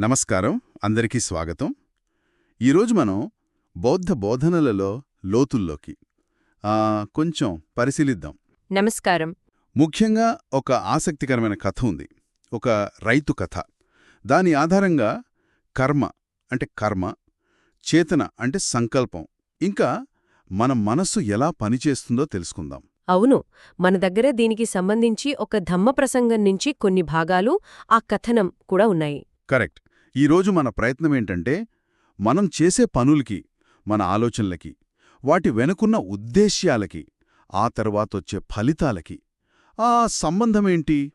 నమస్కారం. అందరికీ స్వాగతం. ఈరోజు మనం బౌద్ధ బోధనలలో లోతుల్లోకి కొంచెం పరిశీలిద్దాం. నమస్కారం. ముఖ్యంగా ఒక ఆసక్తికరమైన కథ ఉంది. ఒక రైతు కథ. దాని ఆధారంగా కర్మ అంటే కర్మ చేతన అంటే సంకల్పం ఇంకా మన మనస్సు ఎలా పనిచేస్తుందో తెలుసుకుందాం. అవును. మన దగ్గర దీనికి సంబంధించి ఒక ధమ్మ ప్రసంగం నుంచి కొన్ని భాగాలు ఆ కథనం కూడా ఉన్నాయి. కరెక్ట్. ఈరోజు మన ప్రయత్నం ఏంటంటే మనం చేసే పనులకి మన ఆలోచనలకి వాటి వెనుకున్న ఉద్దేశ్యాలకి ఆ తర్వాతొచ్చే ఫలితాలకి ఆ సంబంధమేంటి?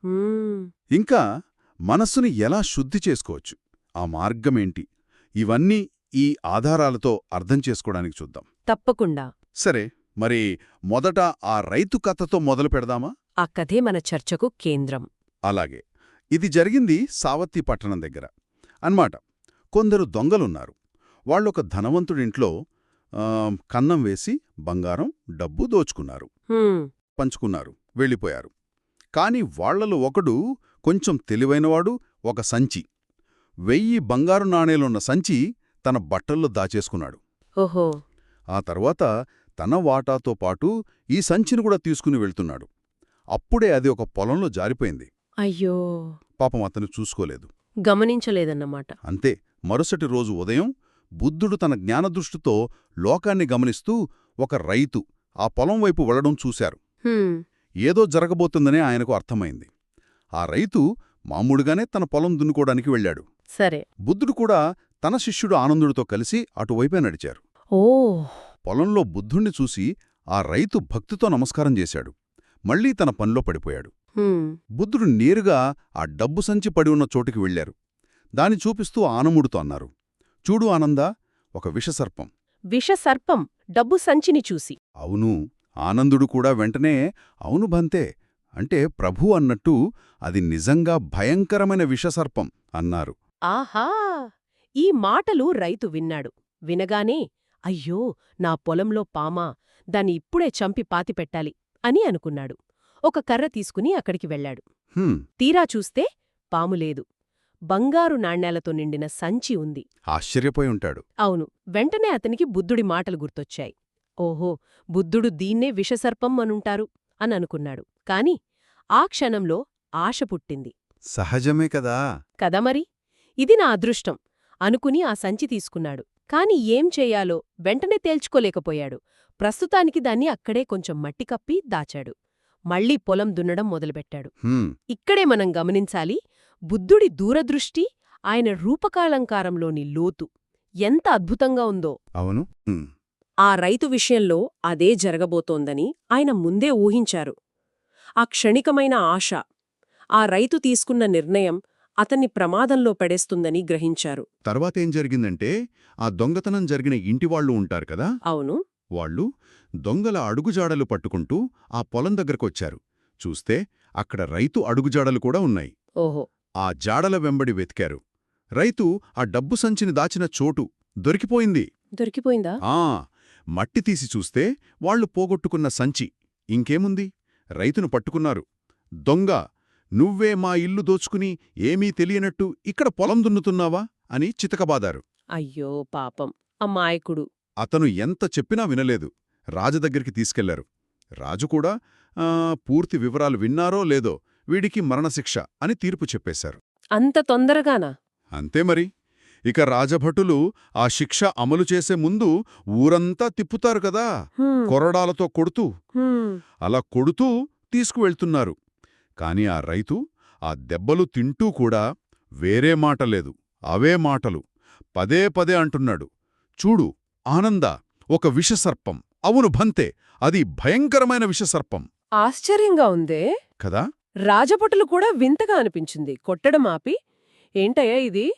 ఇంకా మనస్సుని ఎలా శుద్ధి చేసుకోవచ్చు? ఆ మార్గమేంటి? ఇవన్నీ ఈ ఆధారాలతో అర్థం చేసుకోవడానికి చూద్దాం. తప్పకుండా. సరే మరి మొదట ఆ రైతు కథతో మొదలు పెడదామా? ఆ కథే మన చర్చకు కేంద్రం. అలాగే. ఇది జరిగింది సావత్తి పట్టణం దగ్గర. అన్మాట కొందరు దొంగలున్నారు. వాళ్ళొక ధనవంతుడింట్లో కన్నం వేసి బంగారం డబ్బు దోచుకున్నారు. పంచుకున్నారు. వెళ్ళిపోయారు. కాని వాళ్ళలో ఒకడు కొంచెం తెలివైనవాడు ఒక సంచి. వెయ్యి బంగారు నాణేలున్న సంచి తన బట్టల్లో దాచేసుకున్నాడు. ఓహో. ఆ తర్వాత తన వాటాతో పాటు ఈ సంచిని కూడా తీసుకుని వెళ్తున్నాడు. అప్పుడే అది ఒక పొలంలో జారిపోయింది. అయ్యో. పాపం అతను చూసుకోలేదు. గమనించలేదన్నమాట. అంతే. మరుసటి రోజు ఉదయం బుద్ధుడు తన జ్ఞానదృష్టితో లోకాన్ని గమనిస్తూ ఒక రైతు ఆ పొలం వైపు వెళ్ళడం చూశారు. ఏదో జరగబోతుందనే ఆయనకు అర్థమైంది. ఆ రైతు మామూలుగానే తన పొలం దున్నుకోవడానికి వెళ్ళాడు. సరే. బుద్ధుడు కూడా తన శిష్యుడు ఆనందుడితో కలిసి అటువైపే నడిచారు. ఓ పొలంలో బుద్ధుణ్ణి చూసి ఆ రైతు భక్తితో నమస్కారం చేశాడు. మళ్ళీ తన పనిలో పడిపోయాడు. బుద్ధుడు నేరుగా ఆ డబ్బు సంచి పడి ఉన్న చోటుకి వెళ్ళారు దాని చూపిస్తూ ఆనముడుతో అన్నారు. చూడు ఆనందా ఒక విషసర్పం. విషసర్పం డబ్బు సంచిని చూసి. అవును ఆనందుడు కూడా వెంటనే అవును బంతే అంటే ప్రభు అన్నట్టు అది నిజంగా భయంకరమైన విషసర్పం అన్నారు. ఆహా! ఈ మాటలు రైతు విన్నాడు. వినగానే అయ్యో నా పొలంలో పామా దాన్ని ఇప్పుడే చంపి పాతిపెట్టాలి అని అనుకున్నాడు. ఒక కర్ర తీసుకుని అక్కడికి వెళ్ళాడు. "హుం, తీరా చూస్తే పాము లేదు. బంగారు నాణ్యాలతో నిండిన సంచి ఉంది. ఆశ్చర్యపోయి ఉంటాడు. అవును వెంటనే అతనికి బుద్ధుడి మాటలు గుర్తొచ్చాయి. ఓహో బుద్ధుడు దీన్నే విషసర్పం అనుంటారు అని అనుకున్నాడు. కాని ఆ క్షణంలో ఆశ పుట్టింది. సహజమే కదా. కదమరి ఇది నా అదృష్టం అనుకుని ఆ సంచి తీసుకున్నాడు. కాని ఏం చెయ్యాలో వెంటనే తేల్చుకోలేకపోయాడు. ప్రస్తుతానికి దాన్ని అక్కడే కొంచెం మట్టి కప్పి దాచాడు. మళ్ళీ పొలం దున్నడం మొదలుపెట్టాడు. "హుం, ఇక్కడే మనం గమనించాలి బుద్ధుడి దూరదృష్టి ఆయన రూపకాలంకారంలోని లోతు ఎంత అద్భుతంగా ఉందో. అవును. "హుం, ఆ రైతు విషయంలో అదే జరగబోతోందని ఆయన ముందే ఊహించారు. ఆ క్షణికమైన ఆశ ఆ రైతు తీసుకున్న నిర్ణయం అతన్ని ప్రమాదంలో పడేస్తుందని గ్రహించారు. తర్వాతేం జరిగిందంటే ఆ దొంగతనం జరిగిన ఇంటివాళ్ళు ఉంటారు కదా? అవును. వాళ్ళు దొంగల అడుగుజాడలు పట్టుకుంటూ ఆ పొలం దగ్గరకొచ్చారు. చూస్తే అక్కడ రైతు అడుగుజాడలు కూడా ఉన్నాయి. ఓహో! ఆ జాడల వెంబడి వెతికారు. రైతు ఆ డబ్బు సంచిని దాచిన చోటు దొరికిపోయింది. దొరికిపోయిందా? ఆ! మట్టి తీసి చూస్తే వాళ్ళు పోగొట్టుకున్న సంచి. ఇంకేముంది? రైతును పట్టుకున్నారు. దొంగ నువ్వే మా ఇల్లు దోచుకుని ఏమీ తెలియనట్టు ఇక్కడ పొలం దున్నుతున్నావా? అని చితకబాదారు. అయ్యో పాపం! అమ్మాయకుడు అతను ఎంత చెప్పినా వినలేదు. రాజు దగ్గరికి తీసుకెళ్ళారు. రాజు కూడా "ఆ, పూర్తి వివరాలు విన్నారో లేదో వీడికి మరణశిక్ష అని తీర్పు చెప్పేశారు. అంత తొందరగానా? అంతే మరి. ఇక రాజభటులు ఆ శిక్ష అమలు చేసే ముందు ఊరంతా తిప్పుతారు కదా. కొరడాలతో కొడుతూ. అలా కొడుతూ తీసుకువెళ్తున్నారు. కాని ఆ రైతు ఆ దెబ్బలు తింటూ కూడా వేరే మాట లేదు అవే మాటలు. పదే పదే అంటున్నాడు. చూడు ఆనంద ఒక విషసర్పం. అవును భంతే అది భయంకరమైన విషసర్పం. ఆశ్చర్యంగా ఉందే? కదా? రాజభటులు కూడా వింతగా అనిపించింది. కొట్టడం ఆపి ఏంటయ్యా ఇది?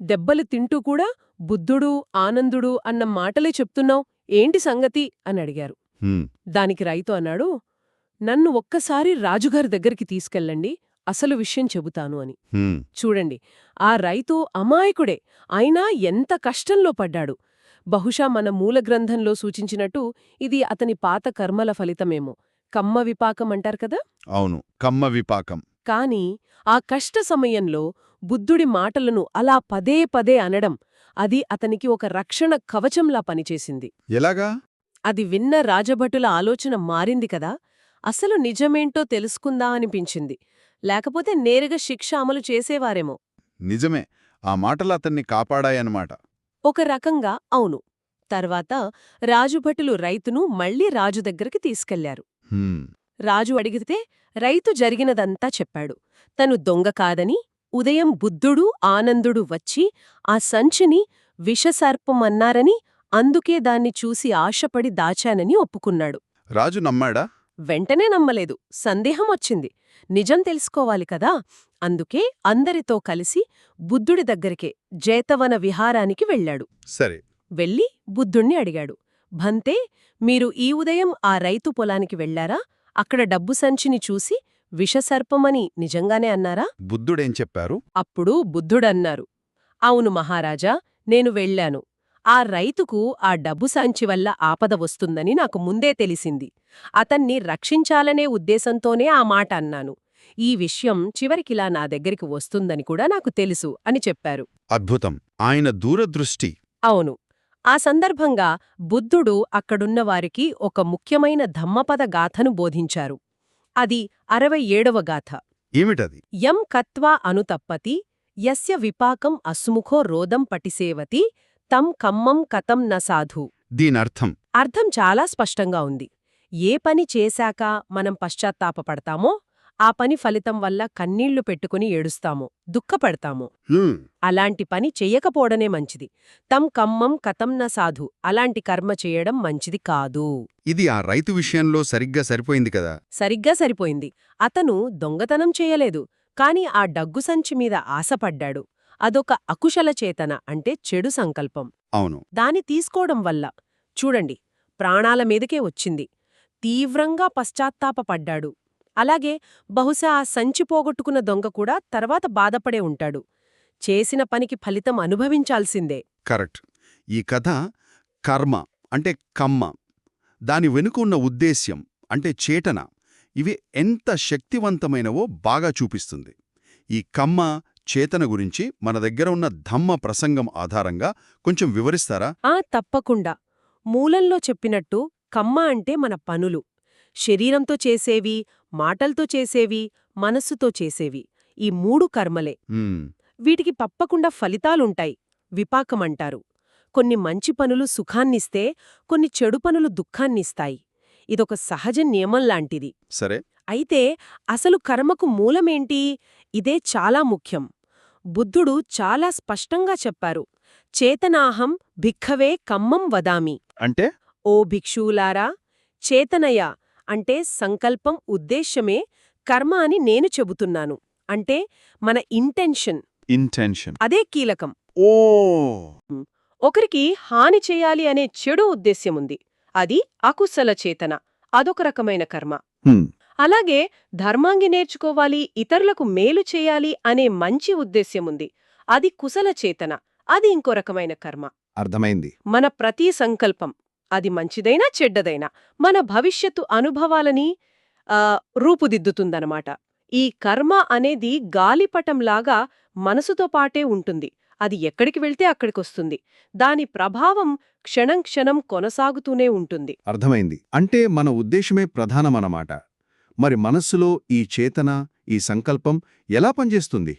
దెబ్బలు తింటూ కూడా బుద్ధుడు ఆనందుడు అన్న మాటలే చెప్తున్నావు? ఏంటి సంగతి? అని అడిగారు. దానికి రైతు అన్నాడు నన్ను ఒక్కసారి రాజుగారి దగ్గరికి తీసుకెళ్ళండి అసలు విషయం చెబుతాను అని. చూడండి ఆ రైతు అమాయకుడే అయినా ఎంత కష్టంలో పడ్డాడు. బహుశా మన మూల గ్రంథంలో సూచించినట్టు ఇది అతని పాత కర్మల ఫలితమేమో. కమ్మ విపాకం అంటారు కదా? అవును కమ్మ విపాకం. కాని ఆ కష్ట సమయంలో బుద్ధుడి మాటలను అలా పదే పదే అనడం అది అతనికి ఒక రక్షణ కవచంలా పనిచేసింది. ఎలాగా? అది విన్న రాజభటుల ఆలోచన మారింది కదా? అసలు నిజమేంటో తెలుసుకుందా అనిపించింది. లేకపోతే నేరుగా శిక్ష అమలు చేసేవారేమో? నిజమే ఆ మాటలు అతన్ని కాపాడాయన్నమాట. ఒక రకంగా అవును. తర్వాత రాజుభటులు రైతును మళ్ళీ రాజు దగ్గరికి తీసుకెళ్ళారు. రాజు అడిగితే రైతు జరిగినదంతా చెప్పాడు. తను దొంగ కాదని ఉదయం బుద్ధుడు ఆనందుడు వచ్చి ఆ సంచిని విషసర్పమన్నారని అందుకే దాన్ని చూసి ఆశపడి దాచానని ఒప్పుకున్నాడు. రాజు నమ్మాడా? వెంటనే నమ్మలేదు. సందేహం వచ్చింది. నిజం తెలుసుకోవాలి కదా? అందుకే అందరితో కలిసి బుద్ధుడి దగ్గరికే జేతవన విహారానికి వెళ్ళాడు. సరే. వెళ్ళి బుద్ధుణ్ణి అడిగాడు. భంతే మీరు ఈ ఉదయం ఆ రైతు పొలానికి వెళ్ళారా అక్కడ డబ్బు సంచిని చూసి విషసర్పమని నిజంగానే అన్నారా? బుద్ధుడేం చెప్పారు? అప్పుడు బుద్ధుడన్నారు. అవును మహారాజా నేను వెళ్ళాను. ఆ రైతుకు ఆ డబ్బు సంచి వల్ల ఆపద వస్తుందని నాకు ముందే తెలిసింది. అతన్ని రక్షించాలనే ఉద్దేశంతోనే ఆ మాట అన్నాను. ఈ విషయం చివరికిలా నా దగ్గరికి వస్తుందని కూడా నాకు తెలుసు అని చెప్పారు. అద్భుతం. ఆయన దూరదృష్టి. అవును. ఆ సందర్భంగా బుద్ధుడు అక్కడున్న వారికి ఒక ముఖ్యమైన ధమ్మపద గాథను బోధించారు. అది అరవై ఏడవ గాథ. ఏమిటది? యం కత్వా అనుతప్పతి యస్య విపాకం అసుముఖో రోదం పటిసేవతి తం కమ్మం కతం న సాధు. దీనర్థం. అర్థం చాలా స్పష్టంగా ఉంది. ఏ పని చేశాక మనం పశ్చాత్తాపపడతామో ఆ పని ఫలితం వల్ల కన్నీళ్ళు పెట్టుకుని ఏడుస్తామో దుఃఖపడతామో. అలాంటి పని చెయ్యకపోవడమే మంచిది. తం కమ్మం కతం న సాధు. అలాంటి కర్మ చేయడం మంచిది కాదు. ఇది ఆ రైతు విషయంలో సరిగ్గా సరిపోయింది కదా? సరిగ్గా సరిపోయింది. అతను దొంగతనం చేయలేదు. కాని ఆ డగ్గు సంచి మీద ఆశపడ్డాడు. అదొక అకుశల చేతన అంటే చెడు సంకల్పం. అవును. దాని తీసుకోవడం వల్ల చూడండి ప్రాణాల మీదకే వచ్చింది. తీవ్రంగా పశ్చాత్తాపపడ్డాడు. అలాగే బహుశా ఆ సంచి పోగొట్టుకున్న దొంగ కూడా తర్వాత బాధపడే ఉంటాడు. చేసిన పనికి ఫలితం అనుభవించాల్సిందే. కరెక్ట్. ఈ కథ కర్మ అంటే కమ్మ. దాని వెనుక ఉన్న ఉద్దేశ్యం అంటే చేటన ఇవి ఎంత శక్తివంతమైనవో బాగా చూపిస్తుంది. ఈ కమ్మ చేతన గురించి మన దగ్గర ఉన్న ధమ్మ ప్రసంగం ఆధారంగా కొంచెం వివరిస్తారా? ఆ తప్పకుండా. మూలంలో చెప్పినట్టు కమ్మ అంటే మన పనులు. శరీరంతో చేసేవి మాటల్తో చేసేవి మనస్సుతో చేసేవి. ఈ మూడు కర్మలే. వీటికి తప్పకుండా ఫలితాలుంటాయి. విపాకమంటారు. కొన్ని మంచి పనులు సుఖాన్నిస్తే కొన్ని చెడు పనులు దుఃఖాన్నిస్తాయి. ఇదొక సహజ నియమంలాంటిది సరే. అయితే అసలు కర్మకు మూలమేంటి? ఇదే చాలా ముఖ్యం. బుద్ధుడు చాలా స్పష్టంగా చెప్పారు. చేతనాహం భిక్కవే కమ్మం వదామి. అంటే? ఓ భిక్షువులారా చేతనయ అంటే సంకల్పం ఉద్దేశ్యమే కర్మ అని నేను చెబుతున్నాను. అంటే మన ఇంటెన్షన్. ఇంటెన్షన్. అదే కీలకం. ఓ! ఒకరికి హాని చేయాలి అనే చెడు ఉద్దేశ్యముంది. అది అకుశల చేతన. అదొక రకమైన కర్మ. అలాగే ధర్మాంగి నేర్చుకోవాలి ఇతరులకు మేలు చేయాలి అనే మంచి ఉద్దేశ్యముంది. అది కుశల చేతన అది ఇంకో రకమైన కర్మ. అర్థమైంది. మన ప్రతి సంకల్పం అది మంచిదైనా చెడ్డదైనా మన భవిష్యత్తు అనుభవాలని రూపుదిద్దుతుందనమాట. ఈ కర్మ అనేది గాలిపటంలాగా మనసుతో పాటే ఉంటుంది. అది ఎక్కడికి వెళ్తే అక్కడికొస్తుంది. దాని ప్రభావం క్షణం క్షణం కొనసాగుతూనే ఉంటుంది. అర్థమైంది. అంటే మన ఉద్దేశమే ప్రధానమన్నమాట మరి మనస్సులో ఈ చేతన ఈ సంకల్పం ఎలా పనిచేస్తుంది?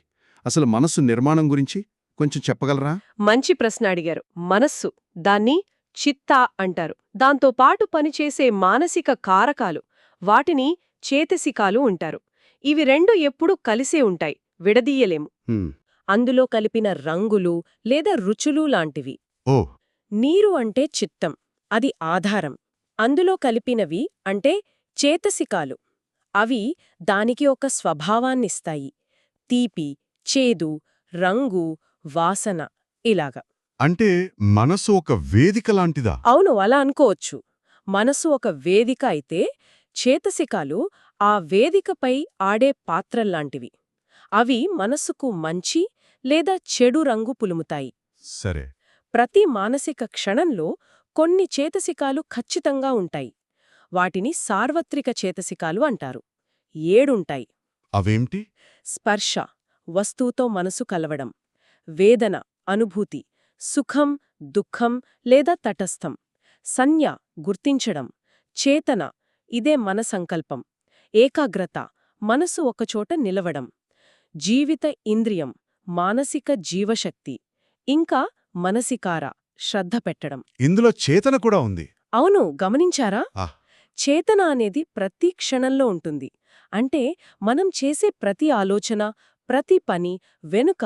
అసలు మనస్సు నిర్మాణం గురించి కొంచెం చెప్పగలరా? మంచి ప్రశ్న అడిగారు. మనస్సు దాన్ని చిత్తా అంటారు. దాంతో పాటు పనిచేసే మానసిక కారకాలు వాటిని చేతసికాలు ఉంటారు. ఇవి రెండు ఎప్పుడూ కలిసే ఉంటాయి విడదీయలేము. అందులో కలిపిన రంగులు లేదా రుచులు లాంటివి. ఓ! నీరు అంటే చిత్తం అది ఆధారం. అందులో కలిపినవి అంటే చేతసికాలు అవి దానికి ఒక స్వభావాన్నిస్తాయి. తీపి చేదు రంగు వాసన ఇలాగా. అంటే మనసు ఒక వేదిక లాంటిదా? అవును అలా అనుకోవచ్చు. మనసు ఒక వేదిక అయితే చేతసికాలు ఆ వేదికపై ఆడే పాత్రల్లాంటివి. అవి మనస్సుకు మంచి లేదా చెడు రంగు పులుముతాయి. సరే. ప్రతి మానసిక క్షణంలో కొన్ని చేతసికాలు ఖచ్చితంగా ఉంటాయి. వాటిని సార్వత్రిక చేతసికాలు అంటారు. ఏడుంటాయి. అవేంటి స్పర్శ వస్తువుతో మనసు కలవడం వేదన అనుభూతి సుఖం దుఃఖం లేదా తటస్థం సంజ్ఞ గుర్తించడం చేతన ఇదే మన సంకల్పం ఏకాగ్రత మనసు ఒకచోట నిలవడం జీవిత ఇంద్రియం మానసిక జీవశక్తి ఇంకా మనసికార శ్రద్ధ పెట్టడం. ఇందులో చేతన కూడా ఉంది. అవును గమనించారా. చేతన అనేది ప్రతి క్షణంలో ఉంటుంది. అంటే మనం చేసే ప్రతి ఆలోచన ప్రతి పని వెనుక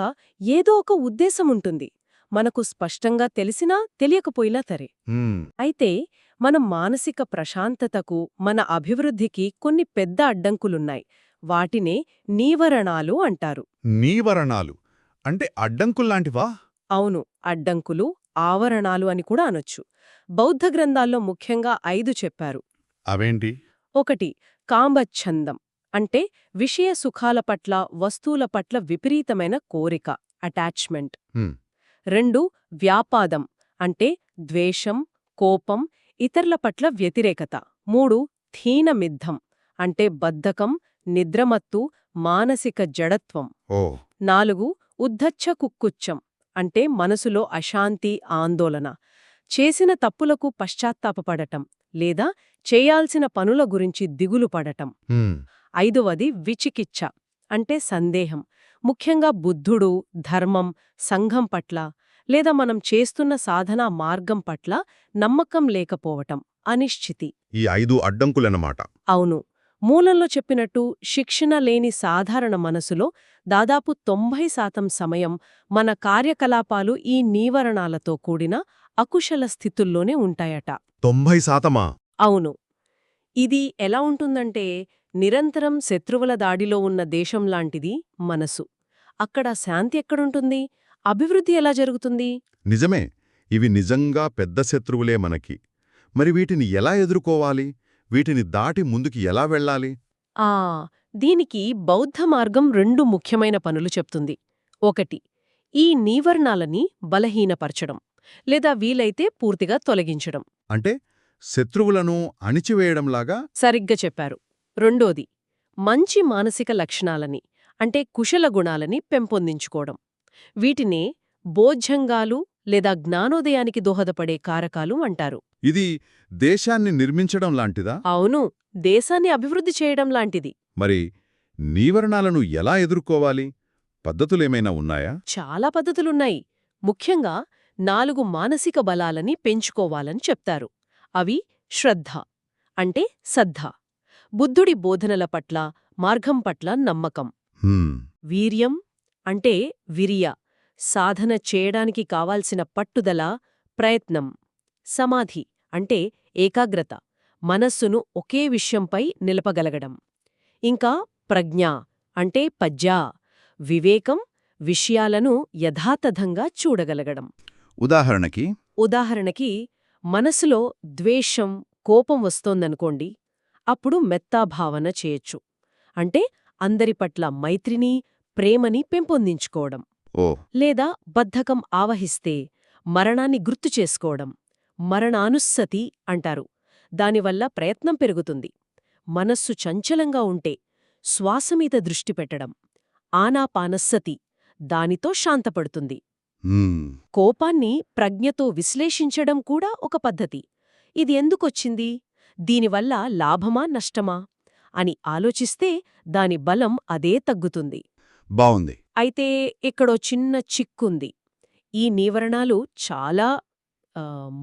ఏదో ఒక ఉద్దేశం ఉంటుంది. మనకు స్పష్టంగా తెలిసినా తెలియకపోయినా తరే హ్మ్, అయితే మన మానసిక ప్రశాంతతకు మన అభివృద్ధికి కొన్ని పెద్ద అడ్డంకులున్నాయి. వాటినే నీవరణాలు అంటారు. నీవరణాలు? అంటే అడ్డంకుల్లాంటివా అవును. అడ్డంకులు ఆవరణాలు అని కూడా అనొచ్చు. బౌద్ధ గ్రంథాల్లో ముఖ్యంగా ఐదు చెప్పారు. అవేంటి? ఒకటి కాంబచ్ఛందం అంటే విషయ సుఖాల పట్ల వస్తువుల పట్ల విపరీతమైన కోరిక అటాచ్మెంట్. రెండు వ్యాపాదం అంటే ద్వేషం కోపం ఇతరుల పట్ల వ్యతిరేకత. మూడు థీనమిద్ధం అంటే బద్ధకం నిద్రమత్తు మానసిక జడత్వం. నాలుగు ఉద్ధచ్చ కుక్కుచ్చం అంటే మనసులో అశాంతి ఆందోళన. చేసిన తప్పులకు పశ్చాత్తాపపడటం. లేదా చేయాల్సిన పనుల గురించి దిగులు పడటం. ఐదవది విచికిచ్చ అంటే సందేహం. ముఖ్యంగా బుద్ధుడు ధర్మం సంఘం పట్ల లేదా మనం చేస్తున్న సాధనా మార్గం పట్ల నమ్మకం లేకపోవటం అనిశ్చితి. ఈ ఐదు అడ్డంకులన్నమాట. అవును. మూలంలో చెప్పినట్టు శిక్షణ లేని సాధారణ మనసులో దాదాపు తొంభై శాతం సమయం మన కార్యకలాపాలు ఈ నీవరణాలతో కూడిన అకుశల స్థితుల్లోనే ఉంటాయట. తొంభై శాతమా? అవును. ఇది ఎలా ఉంటుందంటే నిరంతరం శత్రువుల దాడిలో ఉన్న దేశంలాంటిది మనసు. అక్కడ శాంతి ఎక్కడుంటుంది? అభివృద్ధి ఎలా జరుగుతుంది? నిజమే. ఇవి నిజంగా పెద్ద శత్రువులే మనకి. మరి వీటిని ఎలా ఎదుర్కోవాలి? వీటిని దాటి ముందుకి ఎలా వెళ్ళాలి? ఆ దీనికి బౌద్ధ మార్గం రెండు ముఖ్యమైన పనులు చెప్తుంది. ఒకటి ఈ నీవర్ణాలని బలహీనపరచడం లేదా వీలైతే పూర్తిగా తొలగించడం. అంటే శత్రువులను అణిచివేయడంలాగా? సరిగ్గా చెప్పారు. రెండోది మంచి మానసిక లక్షణాలని అంటే కుశల గుణాలని పెంపొందించుకోవడం. వీటినే బోధ్యంగాలు లేదా జ్ఞానోదయానికి దోహదపడే కారకాలు అంటారు. ఇది దేశాన్ని నిర్మించడం లాంటిదా? అవును దేశాన్ని అభివృద్ధి చేయడం లాంటిది. మరి నీవరణాలను ఎలా ఎదుర్కోవాలి? పద్ధతులేమైనా ఉన్నాయా? చాలా పద్ధతులున్నాయి. ముఖ్యంగా నాలుగు మానసిక బలాలని పెంచుకోవాలని చెప్తారు. అవి శ్రద్ధ అంటే సద్ధ బుద్ధుడి బోధనల పట్ల మార్గం పట్ల నమ్మకం. వీర్యం అంటే విరియ సాధన చేయడానికి కావాల్సిన పట్టుదల ప్రయత్నం సమాధి అంటే ఏకాగ్రత మనస్సును ఒకే విషయంపై నిలపగలగడం. ఇంకా ప్రజ్ఞ అంటే పజ్జా వివేకం విషయాలను యథాతథంగా చూడగలగడం. ఉదాహరణకి ఉదాహరణకి మనసులో ద్వేషం కోపం వస్తోందనుకోండి అప్పుడు మెత్తాభావన చేయొచ్చు. అంటే అందరి పట్ల మైత్రిని ప్రేమని పెంపొందించుకోవడం. లేదా బద్ధకం ఆవహిస్తే మరణాన్ని గుర్తు చేసుకోవడం మరణానుస్సతి అంటారు. దానివల్ల ప్రయత్నం పెరుగుతుంది. మనస్సు చంచలంగా ఉంటే శ్వాసమీద దృష్టి పెట్టడం ఆనాపానస్సతి దానితో శాంతపడుతుంది. కోపాన్ని ప్రజ్ఞతో విశ్లేషించడం కూడా ఒక పద్ధతి. ఇది ఎందుకొచ్చింది? దీనివల్ల లాభమా నష్టమా? అని ఆలోచిస్తే దాని బలం అదే తగ్గుతుంది. బావుంది. అయితే ఇక్కడో చిన్న చిక్కుంది. ఈ నీవరణాలు చాలా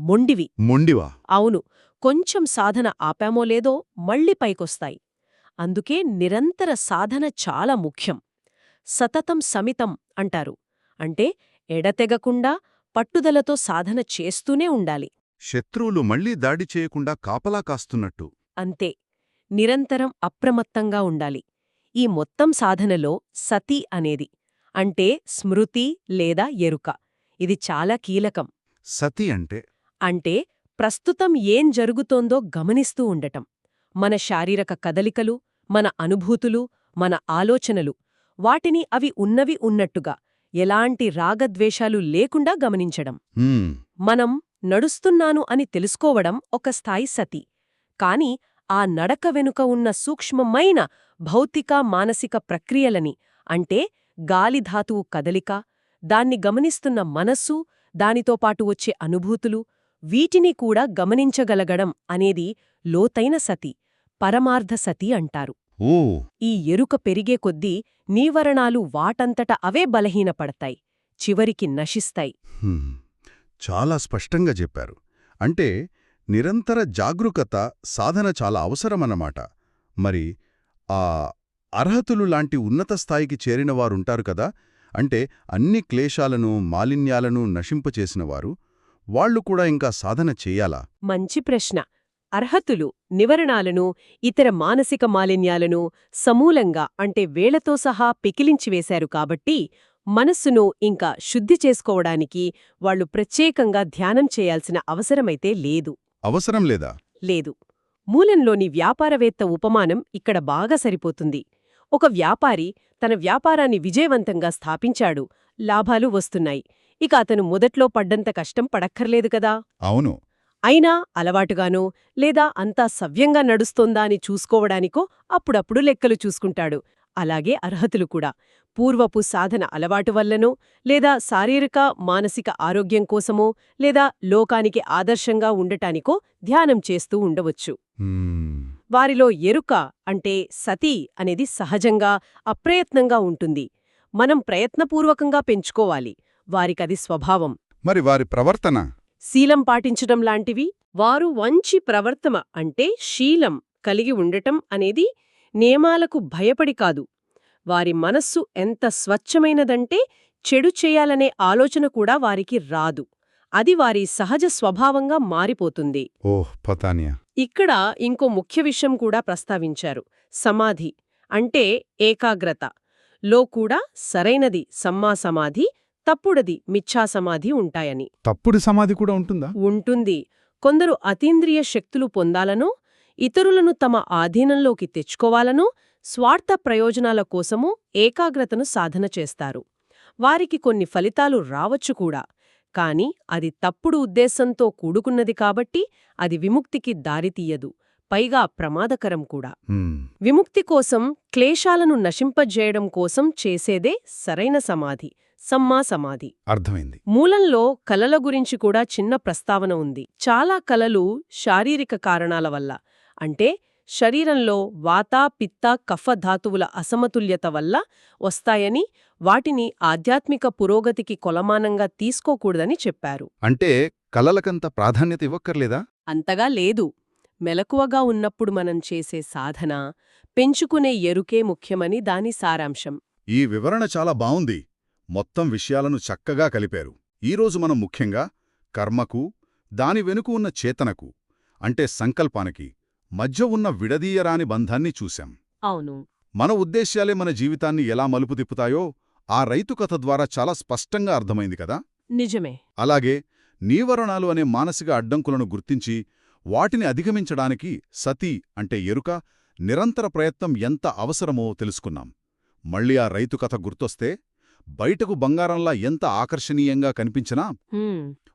మొండివి. మొండివా? అవును. కొంచెం సాధన ఆపామో లేదో మళ్ళీ పైకొస్తాయి. అందుకే నిరంతర సాధన చాలా ముఖ్యం. సతతం సమితం అంటారు. అంటే ఎడతెగకుండా పట్టుదలతో సాధన చేస్తూనే ఉండాలి. శత్రువులు మళ్ళీ దాడి చేయకుండా కాపలా కాస్తున్నట్టు. అంతే. నిరంతరం అప్రమత్తంగా ఉండాలి. ఈ మొత్తం సాధనలో సతి అనేది. అంటే స్మృతి లేదా ఎరుక. ఇది చాలా కీలకం. సతి అంటే? అంటే ప్రస్తుతం ఏం జరుగుతోందో గమనిస్తూ ఉండటం. మన శారీరక కదలికలు మన అనుభూతులు మన ఆలోచనలు వాటిని అవి ఉన్నవి ఉన్నట్టుగా ఎలాంటి రాగద్వేషాలు లేకుండా గమనించడం. మనం నడుస్తున్నాను అని తెలుసుకోవడం ఒక స్థాయి సతి. కాని ఆ నడక వెనుక ఉన్న సూక్ష్మమైన భౌతిక మానసిక ప్రక్రియలని అంటే గాలిధాతువు కదలిక దాన్ని గమనిస్తున్న మనస్సు దానితో పాటు వచ్చే అనుభూతులు వీటిని కూడా గమనించగలగడం అనేది లోతైన సతి పరమార్థ సతి అంటారు. ఈ ఎరుక పెరిగే కొద్దీ నీవరణాలు వాటంతట అవే బలహీనపడతాయి చివరికి నశిస్తాయి. చాలా స్పష్టంగా చెప్పారు. అంటే నిరంతర జాగరూకత సాధన చాలా అవసరమన్నమాట. మరి ఆ అర్హతులు లాంటి ఉన్నత స్థాయికి చేరినవారుంటారు కదా? అంటే అన్ని క్లేశాలను మాలిన్యాలను నశింపచేసినవారు వాళ్ళు కూడా ఇంకా సాధన చెయ్యాలా మంచి ప్రశ్న. అర్హతులు నివరణాలను ఇతర మానసిక మాలిన్యాలను సమూలంగా అంటే వేళతో సహా పికిలించివేశారు కాబట్టి మనస్సును ఇంకా శుద్ధి చేసుకోవడానికి వాళ్ళు ప్రత్యేకంగా ధ్యానం చేయాల్సిన అవసరమైతే లేదు. అవసరం లేదా? లేదు. మూలంలోని వ్యాపారవేత్త ఉపమానం ఇక్కడ బాగా సరిపోతుంది. ఒక వ్యాపారి తన వ్యాపారాన్ని విజయవంతంగా స్థాపించాడు. లాభాలు వస్తున్నాయి. ఇక అతను మొదట్లో పడ్డంత కష్టం పడక్కర్లేదు కదా? అవును. అయినా అలవాటుగానో లేదా అంతా సవ్యంగా నడుస్తోందా అని చూసుకోవడానికో అప్పుడప్పుడు లెక్కలు చూసుకుంటాడు. అలాగే అర్హతలు కూడా. పూర్వపు సాధన అలవాటు వల్లనో లేదా శారీరక మానసిక ఆరోగ్యం కోసమో లేదా లోకానికి ఆదర్శంగా ఉండటానికో ధ్యానం చేస్తూ ఉండవచ్చు. వారిలో ఎరుక అంటే సతి అనేది సహజంగా అప్రయత్నంగా ఉంటుంది. మనం ప్రయత్నపూర్వకంగా పెంచుకోవాలి. వారికది స్వభావం. మరి వారి ప్రవర్తన? శీలం పాటించడం లాంటివి వారు వంచి ప్రవర్తమ అంటే శీలం కలిగి ఉండటం అనేది నియమాలకు భయపడి కాదు. వారి మనస్సు ఎంత స్వచ్ఛమైనదంటే చెడు చేయాలనే ఆలోచన కూడా వారికి రాదు. అది వారి సహజ స్వభావంగా మారిపోతుంది. ఓహ్ పతానియా! ఇక్కడ ఇంకో ముఖ్య విషయం కూడా ప్రస్తావించారు. సమాధి అంటే ఏకాగ్రత. లో కూడా సరైనది సమ్మా సమాధి తప్పుడది మిథ్యా సమాధి ఉంటాయని. తప్పుడు సమాధి కూడా ఉంటుందా? ఉంటుంది. కొందరు అతీంద్రియ శక్తులు పొందాలనో ఇతరులను తమ ఆధీనంలోకి తెచ్చుకోవాలనో స్వార్థ ప్రయోజనాల కోసమూ ఏకాగ్రతను సాధన చేస్తారు. వారికి కొన్ని ఫలితాలు రావచ్చు కూడా. కాని అది తప్పుడు ఉద్దేశంతో కూడుకున్నది కాబట్టి అది విముక్తికి దారితీయదు పైగా ప్రమాదకరం కూడా. విముక్తి కోసం క్లేశాలను నశింపజేయడం కోసం చేసేదే సరైన సమాధి సమ్మా సమాధి అర్థమైంది. మూలంలో కలల గురించి కూడా చిన్న ప్రస్తావన ఉంది. చాలా కలలు శారీరక కారణాల వల్ల. అంటే శరీరంలో వాత పిత్త కఫ ధాతువుల అసమతుల్యత వల్ల వస్తాయని వాటిని ఆధ్యాత్మిక పురోగతికి కొలమానంగా తీసుకోకూడదని చెప్పారు. అంటే కలలకంత ప్రాధాన్యత ఇవ్వక్కర్లేదా? అంతగా లేదు. మెలకువగా ఉన్నప్పుడు మనం చేసే సాధన పెంచుకునే ఎరుకే ముఖ్యమని దాని సారాంశం. ఈ వివరణ చాలా బావుంది. మొత్తం విషయాలను చక్కగా కలిపారు. ఈరోజు మనం ముఖ్యంగా కర్మకు దాని వెనుక ఉన్న చేతనకు అంటే సంకల్పానికి మధ్య ఉన్న విడదీయరాని బంధాన్ని చూశాం. అవును. మన ఉద్దేశ్యాలే మన జీవితాన్ని ఎలా మలుపు తిప్పుతాయో ఆ రైతు కథ ద్వారా చాలా స్పష్టంగా అర్థమైంది కదా? నిజమే. అలాగే నీవరణాలు అనే మానసిక అడ్డంకులను గుర్తించి వాటిని అధిగమించడానికి సతి అంటే ఎరుక నిరంతర ప్రయత్నం ఎంత అవసరమో తెలుసుకున్నాం. మళ్ళీ ఆ రైతు కథ గుర్తొస్తే బయటకు బంగారంలా ఎంత ఆకర్షణీయంగా కనిపించినా.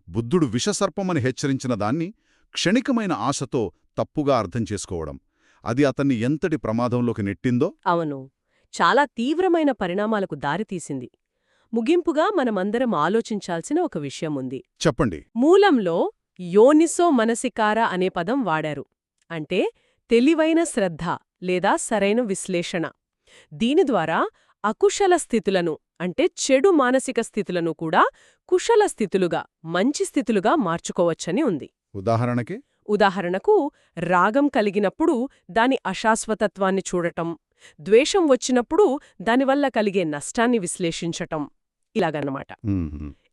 బుద్ధుడు విషసర్పమని హెచ్చరించిన దాన్ని క్షణికమైన ఆశతో తప్పుగా అర్థం చేసుకోవడం. అది అతన్ని ఎంతటి ప్రమాదంలోకి నెట్టిందో అవును. చాలా తీవ్రమైన పరిణామాలకు దారితీసింది ముగింపుగా మనమందరం ఆలోచించాల్సిన ఒక విషయం ఉంది. చెప్పండి. మూలంలో యోనిసో మనసికార అనే పదం వాడారు. అంటే తెలివైన శ్రద్ధ లేదా సరైన విశ్లేషణ. దీని ద్వారా అకుశల స్థితులను అంటే చెడు మానసిక స్థితులను కూడా కుశల స్థితులుగా మంచి స్థితులుగా మార్చుకోవచ్చని ఉంది. ఉదాహరణకి ఉదాహరణకు రాగం కలిగినప్పుడు దాని అశాశ్వతత్వాన్ని చూడటం ద్వేషం వచ్చినప్పుడు దానివల్ల కలిగే నష్టాన్ని విశ్లేషించటం ఇలాగన్నమాట.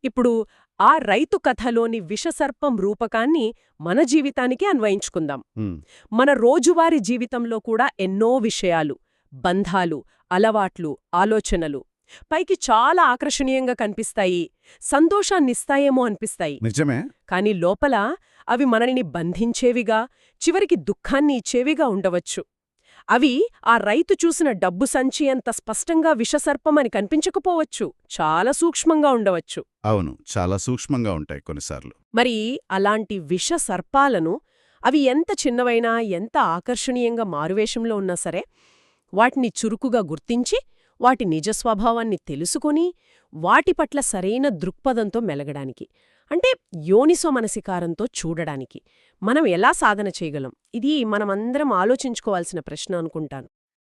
ఇప్పుడు ఆ రైతు కథలోని విషసర్పం రూపకాన్ని మన జీవితానికి అన్వయించుకుందాం. మన రోజువారీ జీవితంలో కూడా ఎన్నో విషయాలు బంధాలు అలవాట్లు ఆలోచనలు పైకి చాలా ఆకర్షణీయంగా కనిపిస్తాయి. సంతోషాన్నిస్తాయేమో అనిపిస్తాయి. నిజమే. కాని లోపల అవి మనల్ని బంధించేవిగా చివరికి దుఃఖాన్ని ఇచ్చేవిగా ఉండవచ్చు. అవి ఆ రైతు చూసిన డబ్బు సంచి అంత స్పష్టంగా విషసర్పమని కనిపించకపోవచ్చు. చాలా సూక్ష్మంగా ఉండవచ్చు. అవును చాలా సూక్ష్మంగా ఉంటాయి కొన్నిసార్లు. మరి అలాంటి విష సర్పాలను అవి ఎంత చిన్నవైనా ఎంత ఆకర్షణీయంగా మారువేషంలో ఉన్నా సరే వాటిని చురుకుగా గుర్తించి వాటి నిజ స్వభావాన్ని తెలుసుకొని వాటి పట్ల సరైన దృక్పథంతో మెలగడానికి అంటే యోనిసో మనసికారంతో చూడడానికి మనం ఎలా సాధన చేయగలం? ఇది మనమందరం ఆలోచించుకోవాల్సిన ప్రశ్న అనుకుంటాను.